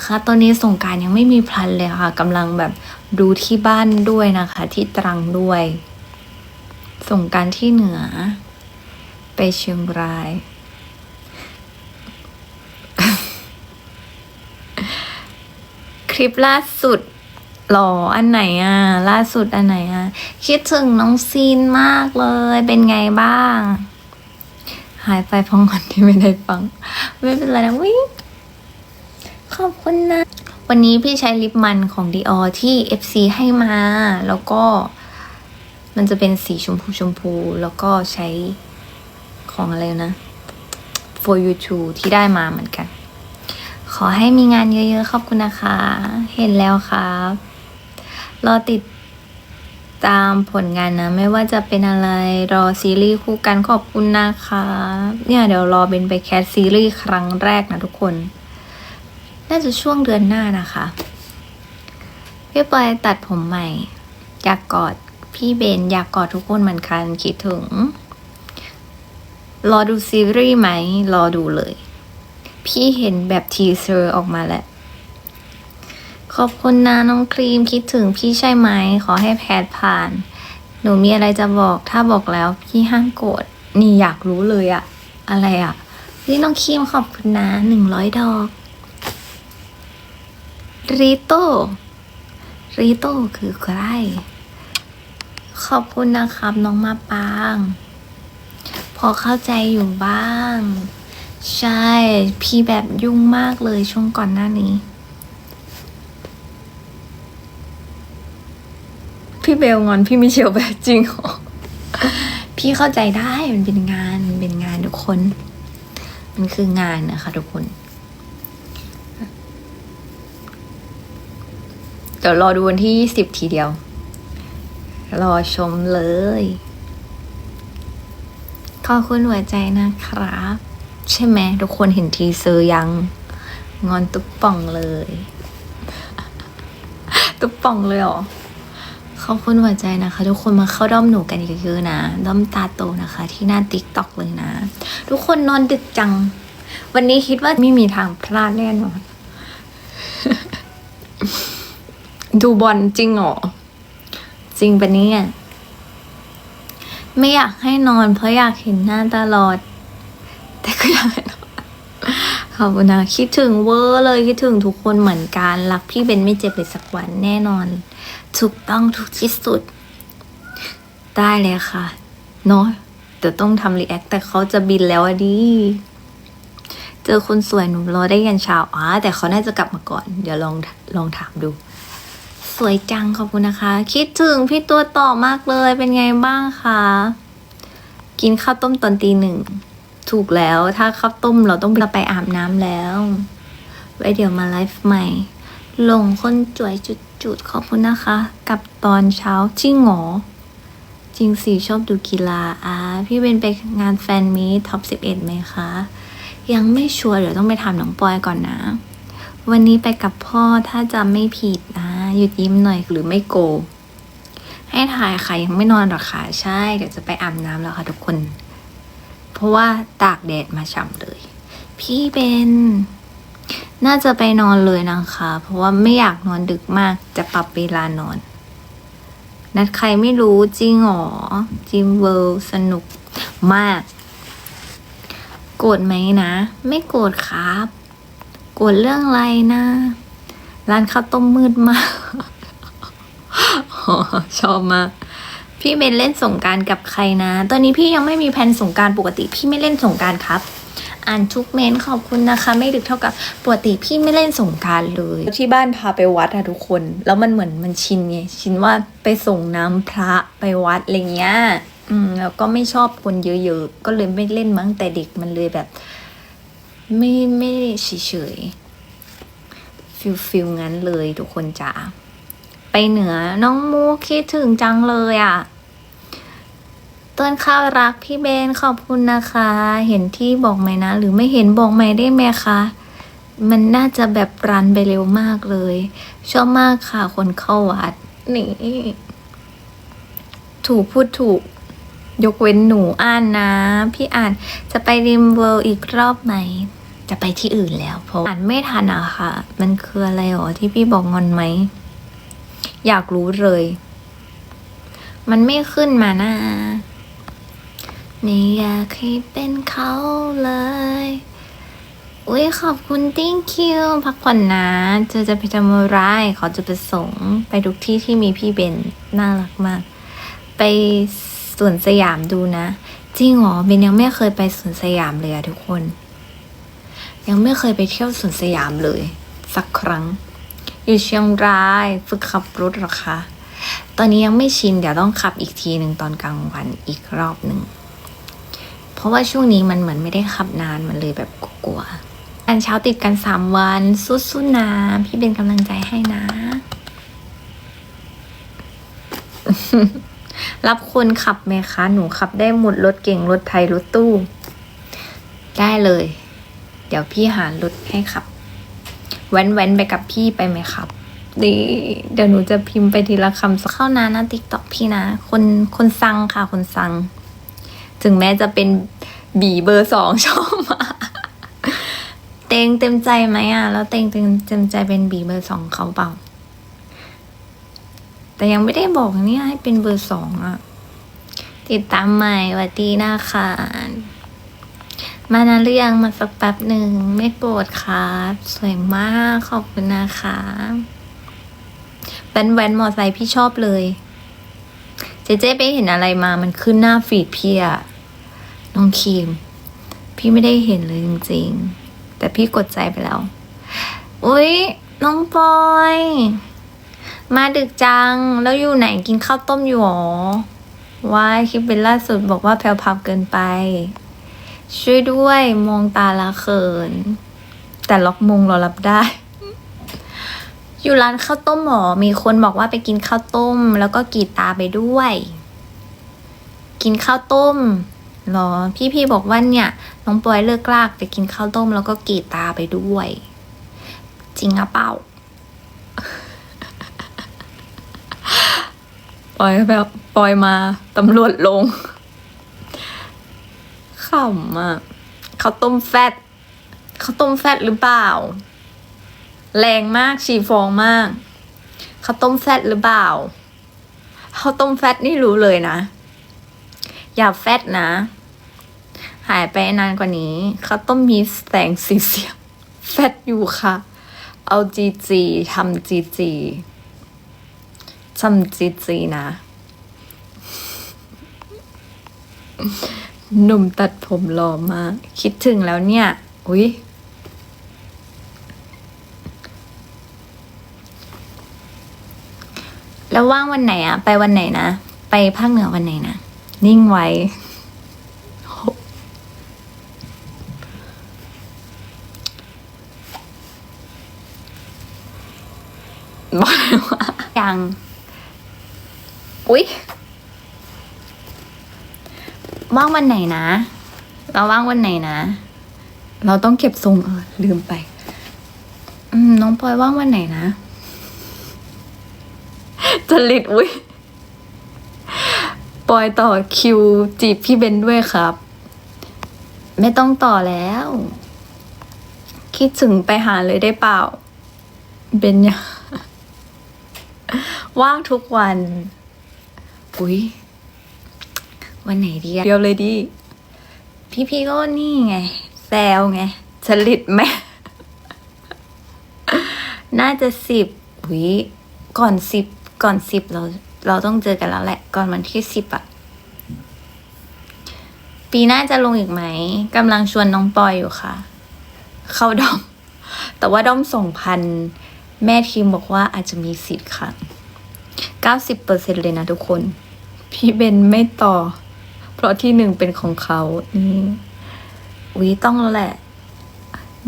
นะคะ ตอนนี้สงการยังไม่มีพลันเลยค่ะกำลังแบบดูที่บ้านด้วยนะคะ ที่ตรังด้วย สงการที่เหนือ ไปเชียงราย คลิปล่าสุดหรออันไหนอะ ล่าสุดอันไหนอะ คิดถึงน้องซีนมากเลย เป็นไงบ้าง หายไปเพราะงอนที่ไม่ได้ฟัง ไม่เป็นไรนะวิ ขอบคุณนะ วันนี้พี่ใช้ลิปมันของ Dior ที่ FC ให้มา แล้วก็มันจะเป็นสีชมพูชมพู แล้วก็ใช้ของอะไรนะ for you too ที่ได้มาเหมือนกัน ขอให้มีงานเยอะๆ ขอบคุณนะคะ เห็นแล้วครับ รอติดตามผลงานนะ ไม่ว่าจะเป็นอะไรรอซีรีส์คู่กันขอบคุณนะคะ เนี่ยเดี๋ยวรอเป็นไปแคสซีรีส์ครั้งแรกนะทุกคน น่าจะช่วงเดือนหน้านะคะพี่ปอยตัดผมใหม่ อยากกอดพี่เบน อยากกอดทุกคนเหมือนกันคิดถึง รอดูซีรีส์ไหม รอดูเลย พี่เห็นแบบทีเซอร์ออกมาแล้ว ขอบคุณนะน้องครีมคิดถึงพี่ใช่ไหม ขอให้แพทผ่าน หนูมีอะไรจะบอก ถ้าบอกแล้วพี่ห้ามโกรธนี่อยากรู้เลยอะอะไรอะนี่น้องครีมขอบคุณนะหนึ่งร้อยดอก ริโต้ริโต้คือใคร ขอบคุณนะครับน้องมาปาง พอเข้าใจอยู่บ้าง ใช่ พี่แบบยุ่งมากเลยช่วงก่อนหน้านี้ พี่เบลงอนพี่มิเชลแบบจริงเหรอ พี่เข้าใจได้มันเป็นงาน มันเป็นงานทุกคน มันคืองานนะคะทุกคน ดี๋ยวรอดูวันที่ยี่สิบทีเดียว รอชมเลย ขอบคุณหัวใจนะครับ ใช่ไหมทุกคนเห็นทีเซอร์ยัง งอนตุ๊บป่องเลย ตุ๊บป่องเลยเหรอขอบคุณหัวใจนะคะ ทุกคนมาเข้าด้อมหนูกันเยอะๆนะด้อมตาโตนะคะ ที่หน้าติ๊กต็อกเลยนะ ทุกคนนอนดึกจัง วันนี้คิดว่าไม่มีทางพลาดแน่นอน ดูบอลจริงเหรอ จริงปะเนี่ย ไม่อยากให้นอนเพราะอยากเห็นหน้าตลอด แต่ก็อยากให้นอนขอบคุณนะคิดถึงเวอร์เลยคิดถึงทุกคนเหมือนกัน รักพี่เบนไม่เจ็บเลยสักวันแน่นอน ถูกต้องทุกที่สุด ได้เลยค่ะ เนาะเดี๋ยวต้องทำรีแอคแต่เขาจะบินแล้วอะดิเจอคนสวยหนูรอได้ยันเช้าอ๋อแต่เขาน่าจะกลับมาก่อน เดี๋ยวลองลองถามดู สวยจังขอบคุณนะคะ คิดถึงพี่ตัวต่อมากเลยเป็นไงบ้างคะกินข้าวต้มตอนตีหนึ่งถูกแล้วถ้าข้าวต้มเราต้องไปอาบน้ำแล้ว ไว้เดี๋ยวมาไลฟ์ใหม่ลงคนจวยจุดๆขอบคุณนะคะ กับตอนเช้าจริงหรอจริงสิชอบดูกีฬาอ่าพี่เป็นไปงานแฟนมีท็อป11ไหมคะ ยังไม่ชัวร์เดี๋ยวต้องไปถามน้องปอยก่อนนะ วันนี้ไปกับพ่อถ้าจำไม่ผิดนะ หยุดยิ้มหน่อยหรือไม่โก ให้ถ่ายค่ะยังไม่นอนหรอกค่ะใช่ เดี๋ยวจะไปอาบน้ำแล้วค่ะทุกคน เพราะว่าตากแดดมาฉ่ำเลย พี่เบนน่าจะไปนอนเลยนะคะ เพราะว่าไม่อยากนอนดึกมากจะปรับเวลานอน นัดใครไม่รู้จริงหรอจิมเวิลสนุกมาก โกรธไหมนะ ไม่โกรธครับ โกรธเรื่องอะไรนะ ร้านข้าวต้มมืดมากอชอบมาก พี่เบนเล่นสงการกับใครนะ ตอนนี้พี่ยังไม่มีแผนสงการปกติ พี่ไม่เล่นสงการครับ อ่านทุกเมนขอบคุณนะคะ ไม่ดึกเท่ากับปกติพี่ไม่เล่นสงการเลย ที่บ้านพาไปวัดอะทุกคน แล้วมันเหมือนมันชินไง ชินว่าไปส่งน้ำพระไปวัดอะไรเงี้ย อืม แล้วก็ไม่ชอบคนเยอะๆ ก็เลยไม่เล่นมั้งแต่เด็กมันเลยแบบ ไม่ไม่เฉยๆ ฟิลฟิลงั้นเลยทุกคนจ๋าไปเหนือน้องมูคิดถึงจังเลยอะ่ะต้นข้าวรักพี่เบนขอบคุณนะคะ เห็นที่บอกไหมนะ หรือไม่เห็นบอกไหมได้ไหมคะมันน่าจะแบบรันไปเร็วมากเลย ชอบมากค่ะคนเข้าวัดนี่ถูกพูดถูก ยกเว้นหนูอ่านนะ พี่อ่านจะไปริมเวิลด์อีกรอบไหม จะไปที่อื่นแล้ว เพราะอ่านไม่ทันอะค่ะ มันคืออะไรหรอที่พี่บอกงอนไหม อยากรู้เลย มันไม่ขึ้นมานะไม่อยากให้เป็นเขาเลยอุ้ยขอบคุณติ้งคิวพักผ่อนนะเธอจะไปทำอะไรขอจะไปส่งไปทุกที่ที่มีพี่เบน น่ารักมาก ไปสวนสยามดูนะ จริงหรอเบนยังไม่เคยไปสวนสยามเลยอะทุกคน ยังไม่เคยไปเที่ยวสวนสยามเลย สักครั้ง อยู่เชียงรายฝึกขับรถหรอคะ ตอนนี้ยังไม่ชินเดี๋ยวต้องขับอีกทีหนึ่งตอนกลางวันอีกรอบหนึ่ง เพราะว่าช่วงนี้มันเหมือนไม่ได้ขับนานมันเลยแบบกลัวๆการเช้าติดกันสามวันสู้ๆนะพี่เป็นกำลังใจให้นะ รับคนขับไหมคะ หนูขับได้หมดรถเก่งรถไทยรถตู้ ได้เลย เดี๋ยวพี่หารถให้ขับ แว้นๆไปกับพี่ไปไหมครับดีเดี๋ยวหนูจะพิมพ์ไปทีละคำสักเข้านะนะติ๊กต็อกพี่นะ คนคนสั่งค่ะ คนสั่งถึงแม้จะเป็นบีเบอร์สองชอบมาเต็งเต็มใจไหมอะ แล้วเต็งเต็งเต็มใจเป็นบีเบอร์สองเขาเปล่า แต่ยังไม่ได้บอกเนี่ยให้เป็นเบอร์สองอะ ติดตามใหม่วัดดีนะคะ มานานหรือยังมาสักแป๊บหนึ่งไม่โกรธครับ สวยมากขอบคุณนะคะแว้นแว้นมอไซค์พี่ชอบเลย เจเจไปเห็นอะไรมามันขึ้นหน้าฟีดพี่อะน้องคีม พี่ไม่ได้เห็นเลยจริงๆ แต่พี่กดใจไปแล้ว อุ๊ยน้องปอย มาดึกจัง แล้วอยู่ไหนกินข้าวต้มอยู่หรอว่ายคลิปเป็นล่าสุดบอกว่าแพลวพับเกินไป ช่วยด้วยมองตาละเขิน แต่ล็อกมงเรารับได้ อยู่ร้านข้าวต้มหมอมีคนบอกว่าไปกินข้าวต้ม แล้วก็กรีดตาไปด้วย กินข้าวต้มหรอ พี่พี่บอกว่าเนี่ยน้องปอยเลิกลากไปกินข้าวต้ม แล้วก็กรีดตาไปด้วย จริงอะเปล่าปล่อยแบบปล่อยมาตำรวจลง ขำอะข้าวต้มแฟตข้าวต้มแฟตหรือเปล่า แรงมากฉีฟองมากข้าวต้มแฟตหรือเปล่าข้าวต้มแฟตนี่รู้เลยนะ อย่าแฟตนะ หายไปนานกว่านี้ข้าวต้มมีแสงสีเสียงแฟตอยู่ค่ะ เอาจีจีทำจีจีทำจีจีนะ หนุ่มตัดผมหล่อมาก คิดถึงแล้วเนี่ย อุ๊ย แล้วว่างวันไหนอะไปวันไหนนะ ไปภาคเหนือวันไหนนะ นิ่งไว้ บอกว่ายัง อุ๊ย ว่างวันไหนนะ เราว่างวันไหนนะ เราต้องเก็บทรงเออลืมไป อืมน้องพลอยว่างวันไหนนะจริตอุ้ยปอยต่อคิวจีบพี่เบนด้วยครับ ไม่ต้องต่อแล้ว คิดถึงไปหาเลยได้เปล่า เบนยังว่างทุกวัน อุ้ย วันไหนดีอะเดียวเลยดี พี่พี่ก็นี่ไง แซวไงฉลิดแม่ น่าจะสิบวิก่อนสิบก่อนสิบเรา เราต้องเจอกันแล้วแหละ ก่อนวันที่สิบอะปีหน้าจะลงอีกไหมกำลังชวนน้องปอยอยู่ค่ะ เข้าดอม แต่ว่าดอมสองพัน แม่ทีมบอกว่าอาจจะมีสิทธิ์ค่ะเก้าสิบเปอร์เซ็นเลยนะทุกคน พี่เบนไม่ต่อ เพราะที่หนึ่งเป็นของเขานี่วิต้องแล้วแหละ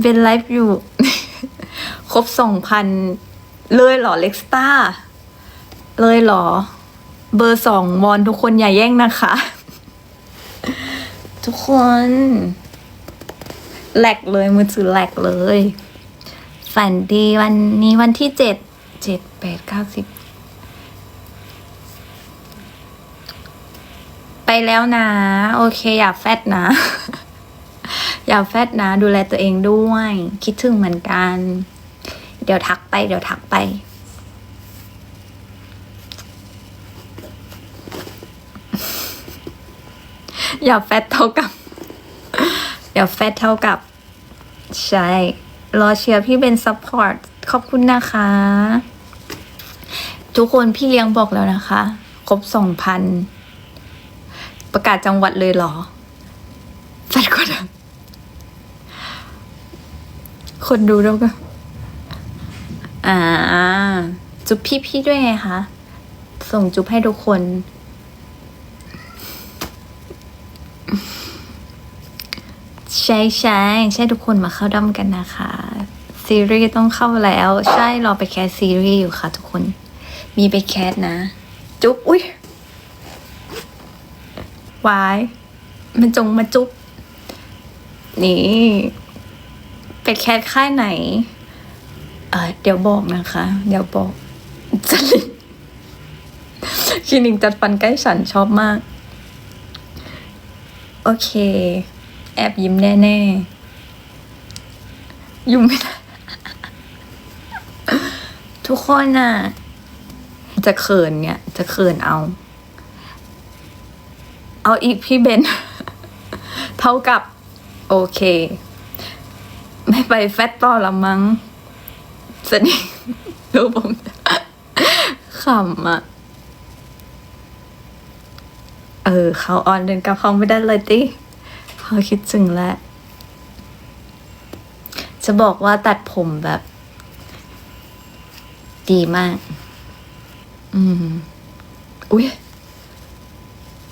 เบนไลฟ์อยู่ ครบสองพันเลยเหรอเล็กสตาเลยเหรอ เบอร์สองวอนทุกคนอย่าแย่งนะคะ ทุกคนแหลกเลยมือถือแหลกเลย ฝันดีวันนี้วันที่เจ็ดเจ็ดแปดเก้าสิบ ไปแล้วนะ โอเค อย่าแฟดนะ อย่าแฟดนะ ดูแลตัวเองด้วย คิดถึงเหมือนกัน เดี๋ยวทักไป เดี๋ยวทักไป อย่าแฟตเท่ากับ อย่าแฟตเท่ากับ ใช่ รอเชียร์พี่เป็นซัพพอร์ต ขอบคุณนะคะ ทุกคนพี่เลี้ยงบอกแล้วนะคะ ครบสองพัน ประกาศจังหวัดเลยเหรอแฟตกว่าเดิมคนดูแล้วก็ อ่า จุ๊บพี่ๆด้วยไงคะ ส่งจุ๊บให้ทุกคน ใช่ใช่ใช่ทุกคนมาเข้าด้อมกันนะคะ ซีรีส์ต้องเข้าแล้ว ใช่รอไปแคสซีรีส์อยู่ค่ะทุกคน มีไปแคสนะ จุ๊บอุ้ย วาย มันจงมาจุ๊บ นี่ไปแคสค่ายไหน เออเดี๋ยวบอกนะคะ เดี๋ยวบอกจริตคลินิกจัดฟันใกล้ฉันชอบมาก โอเค แอบยิ้มแน่ๆยุ่งไม่ได้ทุกคนน่ะ จะเขินเนี่ย จะเขินเอา เอาอีกพี่เบน เท่ากับ โอเค ไม่ไปแฟตต่อละมั้งสนิทรู้ผมขำอะเออ เขาออนเดินกับเขาไม่ได้เลยติพอคิดถึงแล้ว จะบอกว่าตัดผมแบบ ดีมาก อืม อุ้ย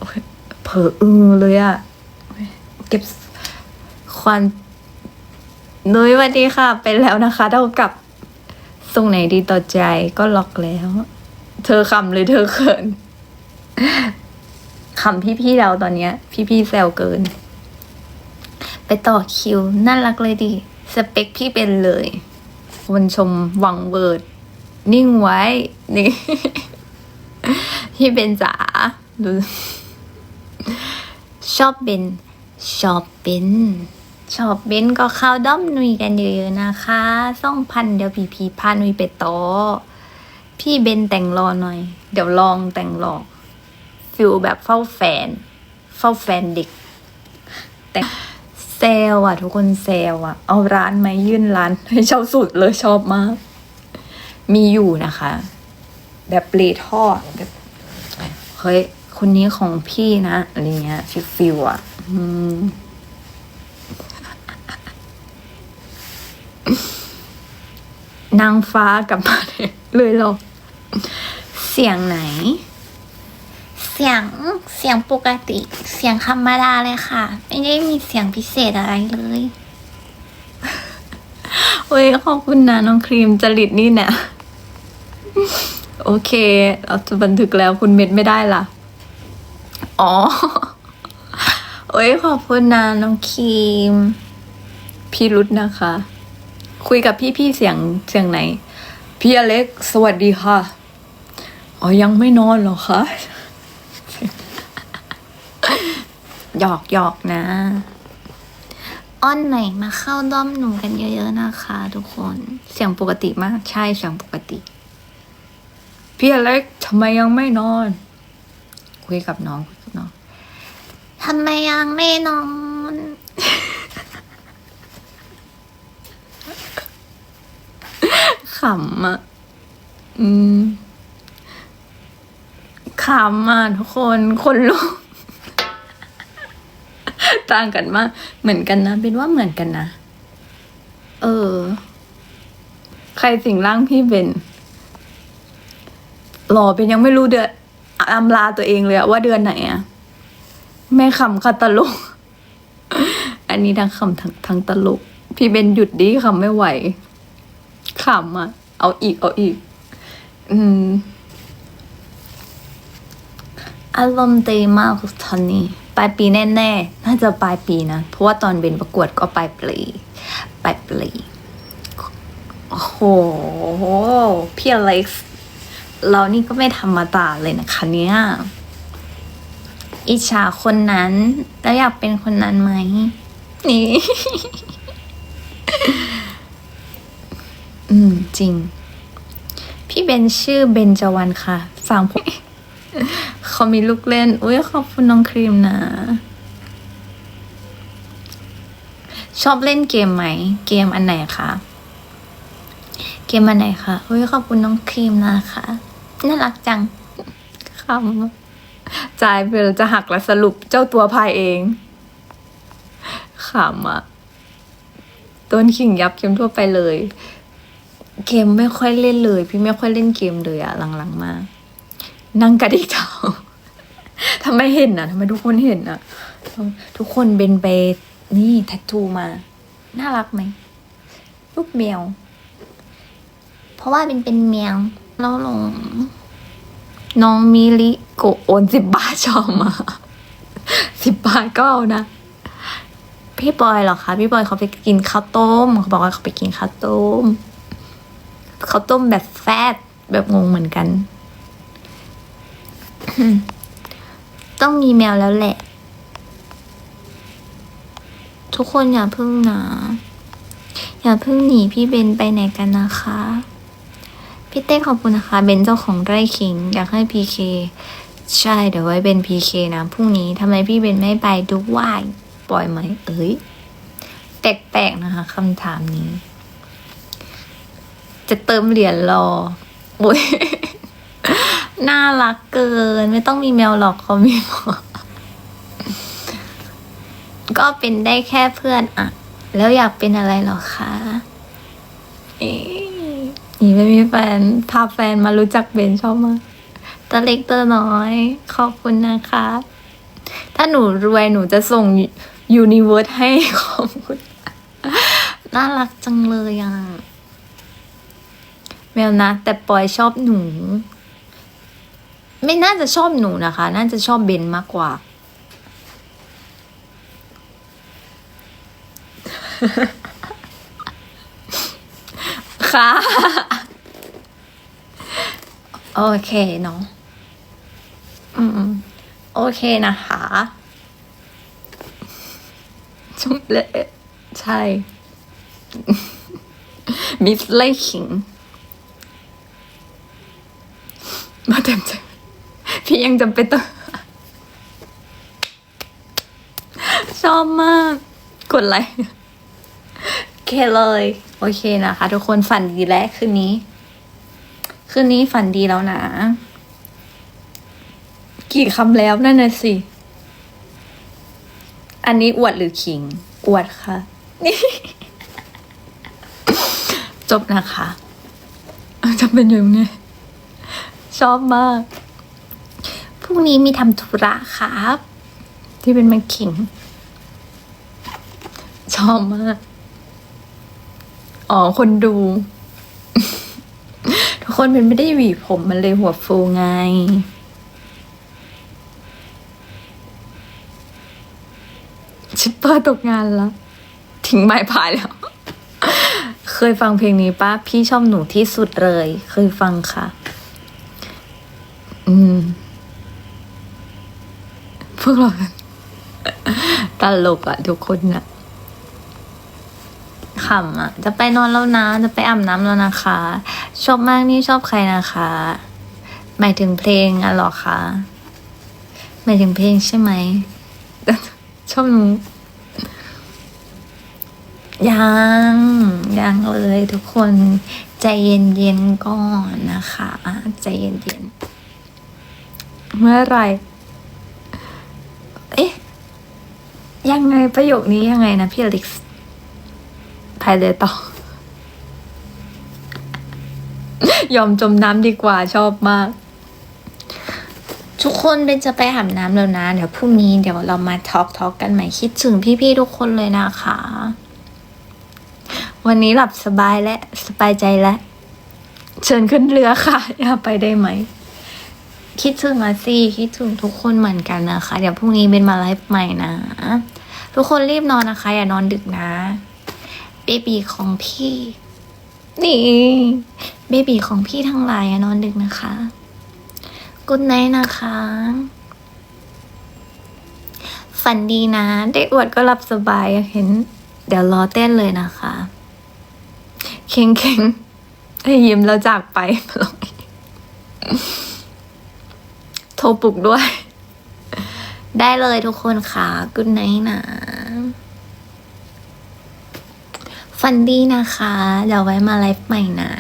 โอ๊ย เผลออือเลยอะเก็บควันนุ้ยวัสดีค่ะไปแล้วนะคะ เท่ากับทรงไหนดีต่อใจก็ล็อกแล้ว เธอคำเลยเธอเขินคำพี่ๆเราตอนเนี้ย พี่ๆแซวเกิน ไปต่อคิว น่ารักเลยดิสเปคพี่เป็นเลยคนชมหวังเวิร์ด นิ่งไว้ นี่ พี่เป็นจ๋าดู ชอบเบนชอบเบนชอบเบนก็เข้าด้อมนุยกันเยอะๆนะคะส่องพันเดี๋ยวพี่พีพานุยไปต่อพี่เบนแต่งรอหน่อย เดี๋ยวลองแต่งรอฟิลแบบเฝ้าแฟน เฝ้าแฟนเด็ก แต่เซลอะทุกคนเซลอะเอาร้านไหมายื่นร้านให้ช่าสุดเลยชอบมาก มีอยู่นะคะ แบบเปลท่อแบบเฮ้ย คนนี้ของพี่นะอะไรเงี้ยฟิลฟิลอะอืมนางฟ้ากลับมาเลยเลยเหรอเสียงไหน เสียงเสียงปกติ เสียงธรรมดาเลยค่ะ ไม่ได้มีเสียงพิเศษอะไรเลยโอ้ยขอบคุณนะน้องครีมจริตนี่เนี่ยโอเค เราจะบันทึกแล้วคุณเม็ดไม่ได้ล่ะ อ๋อ โอ้ยขอบคุณนะน้องครีม พี่รุธนะคะ คุยกับพี่พี่ๆเสียงเสียงไหน พี่อเล็ก สวัสดีค่ะ อ๋อ ยังไม่นอนเหรอคะ หยอกหยอกนะ อ้อนไหนมาเข้าด้อมหนูกันเยอะๆนะคะ ทุกคน เสียงปกติมาก ใช่เสียงปกติ พี่อเล็กทำไมยังไม่นอนคุยกับน้องคุยกับน้อง ทำไมยังไม่นอน ขำอะ อืม ขำอะทุกคน คนลุกต่างกันมาก เหมือนกันนะ เป็นว่าเหมือนกันนะ เออ ใครสิงร่างพี่เบนหล่อเป็นยังไม่รู้เดือนอำลาตัวเองเลยว่าเดือนไหนอะ แม่ขำค่ะตลก อันนี้ทั้งขำทั้งทั้งตลก พี่เบนหยุดดิขำไม่ไหวขำอะ เอาอีกเอาอีก อืม อารมณ์ดีมากตอนนี้ปลายปีแน่ๆ น่าจะปลายปีนะ เพราะว่าตอนเบนประกวดก็ปลายปีปลายปีโอ้โห พี่อเล็กซ์เรานี่ก็ไม่ธรรมดาเลยนะคะเนี่ย อิจฉาคนนั้น แล้วอยากเป็นคนนั้นไหม นี่ อืม จริง พี่เบนชื่อเบนจวันค่ะฟังผมเขามีลูกเล่น อุ้ยขอบคุณน้องครีมนะ ชอบเล่นเกมไหม เกมอันไหนคะ เกมอันไหนคะ อุ้ยขอบคุณน้องครีมนะคะ น่ารักจังขำ จ่ายไปแล้วจะหักแล้วสรุปเจ้าตัวพายเองขำอะต้นขิงยับเกมทั่วไปเลย เกมไม่ค่อยเล่นเลย พี่ไม่ค่อยเล่นเกมเลยอะหลังๆมานั่งกระดิกเท้าทำไมเห็นอะทำไมทุกคนเห็นอะทุกคนเบนไปนี่แทททูมา น่ารักไหมลูกแมว เพราะว่าเป็นเป็นแมวแล้วลง น้องมิลิโกโอนสิบบาทชอบมาสิบบาทก็เอานะ พี่บอยเหรอคะ พี่บอยเขาไปกินข้าวต้มเขาบอกว่าเขาไปกินข้าวต้มข้าวต้มแบบแฟตแบบงงเหมือนกัน ต้องมีแมวแล้วแหละ ทุกคนอย่าเพึ่งนะอย่าเพึ่งหนีพี่เบนไปไหนกันนะคะ พี่เต้ขอบคุณนะคะ เบนเจ้าของไร่ขิง อยากให้พีเคใช่ เดี๋ยวไว้เป็นพีเคนะพรุ่งนี้ทำไมพี่เบนไม่ไปดูว่ายปล่อยไหม เอ้ยแปลกๆนะคะคำถามนี้ จะเติมเหรียญรอ โอ้ยน่ารักเกิน ไม่ต้องมีแมวหรอกเขามีหมอก็เป็นได้แค่เพื่อนอะแล้วอยากเป็นอะไรหรอคะเอ๊ นี่ไม่มีแฟน พาแฟนมารู้จักเบนชอบมากตัวเล็กตัวน้อย ขอบคุณนะคะ ถ้าหนูรวยหนูจะส่งยูนิเวิร์สให้ขอบคุณ น่ารักจังเลยอะ แมวนะ แต่ปอยชอบหนู ไม่น่าจะชอบหนูนะคะ น่าจะชอบเบนมากกว่า ค่ะ โอเคเนาะอืมโอเคนะคะชุบเละใช่ มิสไลคิงมาเต็มใจพี่ยังจำเป็นต้องชอบมาก กดไลค์ เคเลย โอเคนะคะ ทุกคนฝันดีแล้วคืนนี้ คืนนี้ฝันดีแล้วนะ กี่คำแล้วนั่นน่ะสิ อันนี้อวดหรือขิง อวดค่ะ จบนะคะจะเป็นยังไงชอบมาก พรุ่งนี้มีทำธุระครับ ที่เป็นมันขิง ชอบมาก อ๋อ คนดู ทุกคนเป็นไม่ได้หวีผมมันเลยหัวฟูไง ชิปเปอร์ตกงานแล้ว ทิ้งไม้พายแล้ว เคยฟังเพลงนี้ป้าพี่ชอบหนูที่สุดเลย เคยฟังค่ะ อืม พวกเราตลกอะทุกคนอะ ขำอะจะไปนอนแล้วนะ จะไปอาบน้ำแล้วนะคะ ชอบมากนี่ชอบใครนะคะ หมายถึงเพลงอะหรอคะหมายถึงเพลงใช่ไหม ชอบหนูยังยังเลยทุกคนใจเย็นๆก่อนนะคะ ใจเย็นๆ เมื่อไหรเอ๊ะ ยังไงประโยคนี้ยังไงนะพี่อลิกซ์ ภายเลยต่อ ยอมจมน้ำดีกว่าชอบมาก ทุกคนเบนจะไปอาบน้ำแล้วนะ เดี๋ยวพรุ่งนี้เดี๋ยวเรามาทอล์กทอล์กกันใหม่คิดถึงพี่ๆทุกคนเลยนะคะ วันนี้หลับสบายและสบายใจแล้วเชิญขึ้นเรือค่ะ อยากไปได้ไหมคิดถึงมาสิคิดถึงทุกคนเหมือนกันนะคะ เดี๋ยวพรุ่งนี้เป็นมาไลฟ์ใหม่นะ ทุกคนรีบนอนนะคะ อย่านอนดึกนะ เบบีของพี่ นี่ เบบีของพี่ทั้งหลายอย่านอนดึกนะคะกุดไนนะคะ ฝันดีนะ ได้อวดก็หลับสบายอยากเห็น เดี๋ยวรอเต้นเลยนะคะ เข่งเข่งๆให้ยิ้มแล้วจากไปลองอีกโทรปลุกด้วย ได้เลยทุกคนค่ะกุนไนนะ ฟันดีนะคะ เดี๋ยวไว้มาไลฟ์ใหม่นะ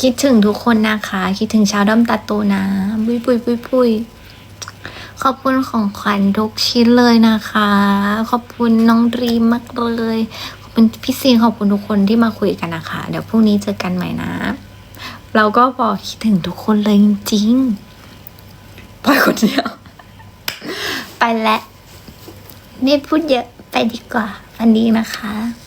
คิดถึงทุกคนนะคะ คิดถึงชาวด้อมตาโตนะ ปุยปุยปุยปุยขอบคุณของขวัญทุกชิ้นเลยนะคะ ขอบคุณน้องดรีมมากเลย ขอบคุณพี่ซีนขอบคุณทุกคนที่มาคุยกันนะคะ เดี๋ยวพรุ่งนี้เจอกันใหม่นะ เราก็บอคิดถึงทุกคนเลยจริงๆปล่อยคนเดียว ไปแล้วไม่พูดเยอะไปดีกว่า วันดีนะคะ